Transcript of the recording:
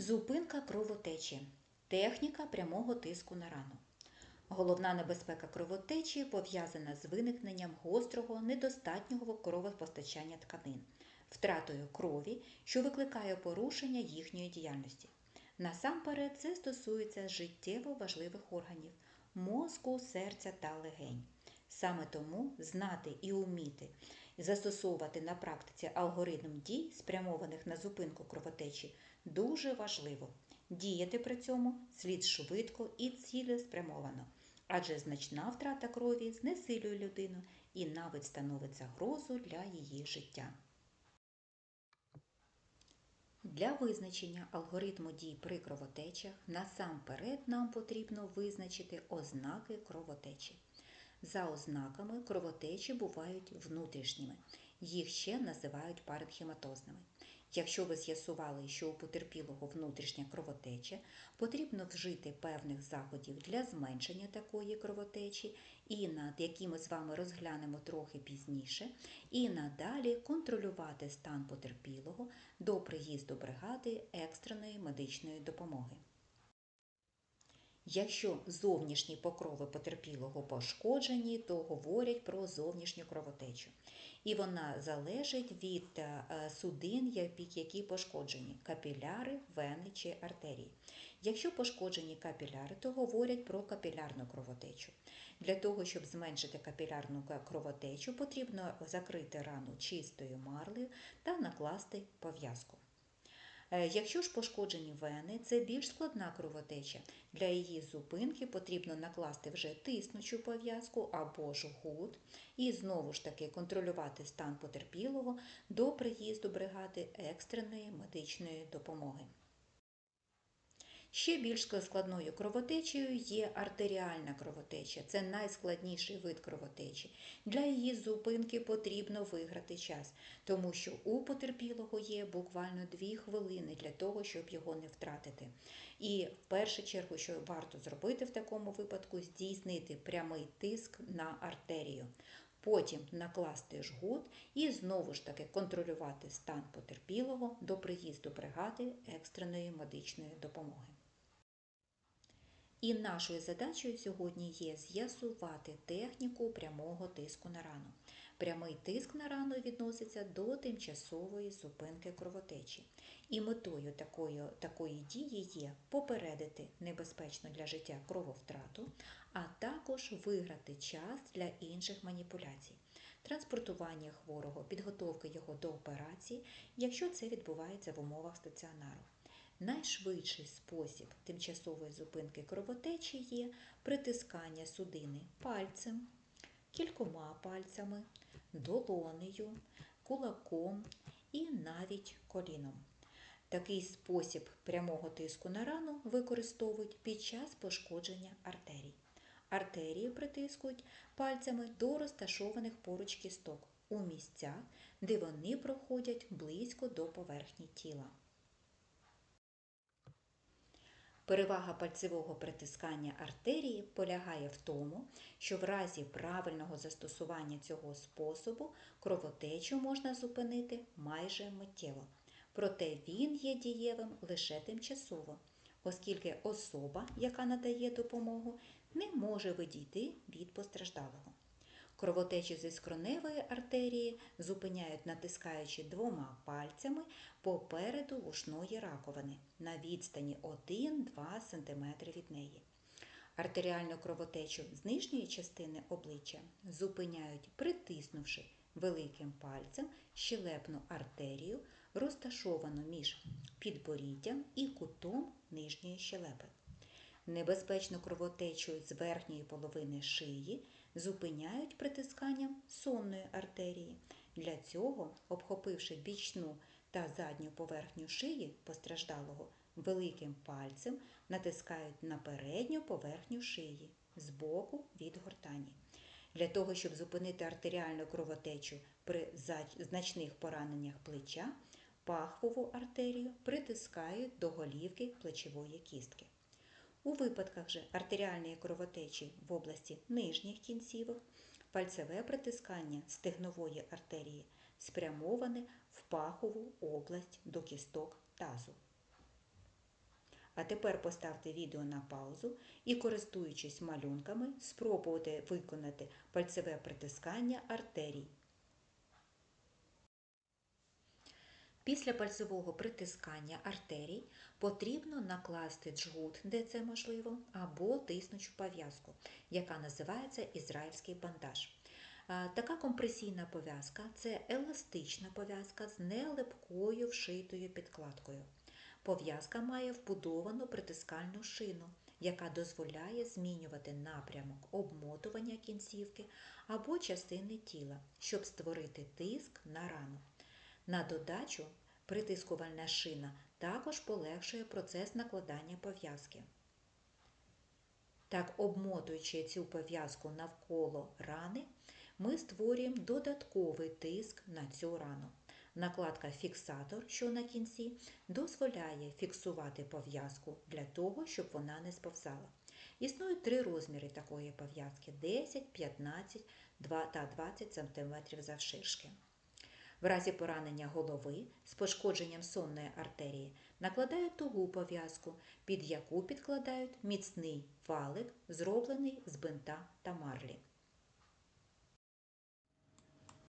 Зупинка кровотечі. Техніка прямого тиску на рану. Головна небезпека кровотечі пов'язана з виникненням гострого недостатнього кровопостачання тканин, втратою крові, що викликає порушення їхньої діяльності. Насамперед це стосується життєво важливих органів мозку, серця та легень. Саме тому знати і вміти застосовувати на практиці алгоритм дій, спрямованих на зупинку кровотечі, дуже важливо. Діяти при цьому слід швидко і цілеспрямовано, адже значна втрата крові знесилює людину і навіть становить загрозу для її життя. Для визначення алгоритму дій при кровотечах насамперед нам потрібно визначити ознаки кровотечі. За ознаками кровотечі бувають внутрішніми, їх ще називають паренхематозними. Якщо ви з'ясували, що у потерпілого внутрішня кровотеча, потрібно вжити певних заходів для зменшення такої кровотечі, і над якими з вами розглянемо трохи пізніше, і надалі контролювати стан потерпілого до приїзду бригади екстреної медичної допомоги. Якщо зовнішні покрови потерпілого пошкоджені, то говорять про зовнішню кровотечу. І вона залежить від е, судин, які пошкоджені капіляри, вени чи артерії. Якщо пошкоджені капіляри, то говорять про капілярну кровотечу. Для того, щоб зменшити капілярну кровотечу, потрібно закрити рану чистою марлею та накласти пов'язку. Е, якщо ж пошкоджені вени, це більш складна кровотеча. Для її зупинки потрібно накласти вже тиснучу пов'язку або жгут, і знову ж таки контролювати стан потерпілого до приїзду бригади екстреної медичної допомоги. Ще більш складною кровотечею є артеріальна кровотеча. Це найскладніший вид кровотечі. Для її зупинки потрібно виграти час, тому що у потерпілого є буквально дві хвилини для того, щоб його не втратити. І в першу чергу, що варто зробити в такому випадку, здійснити прямий тиск на артерію. Потім накласти жгут і знову ж таки контролювати стан потерпілого до приїзду бригади екстреної медичної допомоги. І нашою задачею сьогодні є з'ясувати техніку прямого тиску на рану. Прямий тиск на рану відноситься до тимчасової зупинки кровотечі. І метою такої, такої дії є попередити небезпечну для життя крововтрату, а також виграти час для інших маніпуляцій, транспортування хворого, підготовки його до операції, якщо це відбувається в умовах стаціонару. Найшвидший спосіб тимчасової зупинки кровотечі є притискання судини пальцем, кількома пальцями, долонею, кулаком і навіть коліном. Такий спосіб прямого тиску на рану використовують під час пошкодження артерій. Артерії притискують пальцями до розташованих поруч кісток у місцях, де вони проходять близько до поверхні тіла. Перевага пальцевого притискання артерії полягає в тому, що в разі правильного застосування цього способу кровотечу можна зупинити майже миттєво. Проте він є дієвим лише тимчасово, оскільки особа, яка надає допомогу, не може відійти від постраждалого. Кровотечі зі скроневої артерії зупиняють, натискаючи двома пальцями попереду вушної раковини на відстані 1-2 см від неї. Артеріальну кровотечу з нижньої частини обличчя зупиняють, притиснувши великим пальцем щелепну артерію, розташовану між підборіддям і кутом нижньої щелепи. Небезпечну кровотечу з верхньої половини шиї зупиняють притисканням сонної артерії. Для цього, обхопивши бічну та задню поверхню шиї постраждалого, великим пальцем натискають на передню поверхню шиї з боку від гортані. Для того, щоб зупинити артеріальну кровотечу при значних пораненнях плеча, пахвову артерію притискають до голівки плечової кістки. У випадках же артеріальної кровотечі в області нижніх кінцівок пальцеве притискання стегнової артерії спрямоване в пахову область до кісток тазу. А тепер поставте відео на паузу і, користуючись малюнками, спробуйте виконати пальцеве притискання артерій. Після пальцевого притискання артерій потрібно накласти джгут, де це можливо, або тиснучу пов'язку, яка називається ізраїльський бандаж. Така компресійна пов'язка це еластична пов'язка з нелепкою вшитою підкладкою. Пов'язка має вбудовану притискальну шину, яка дозволяє змінювати напрямок обмотування кінцівки або частини тіла, щоб створити тиск на рану. На додачу притискувальна шина також полегшує процес накладання пов'язки. Так, обмотуючи цю пов'язку навколо рани, ми створюємо додатковий тиск на цю рану. Накладка фіксатор, що на кінці, дозволяє фіксувати пов'язку для того, щоб вона не сповзала. Існують три розміри такої пов'язки 10, 15 та 20 см завширшки. В разі поранення голови з пошкодженням сонної артерії накладають тугу пов'язку, під яку підкладають міцний валик, зроблений з бинта та марлі.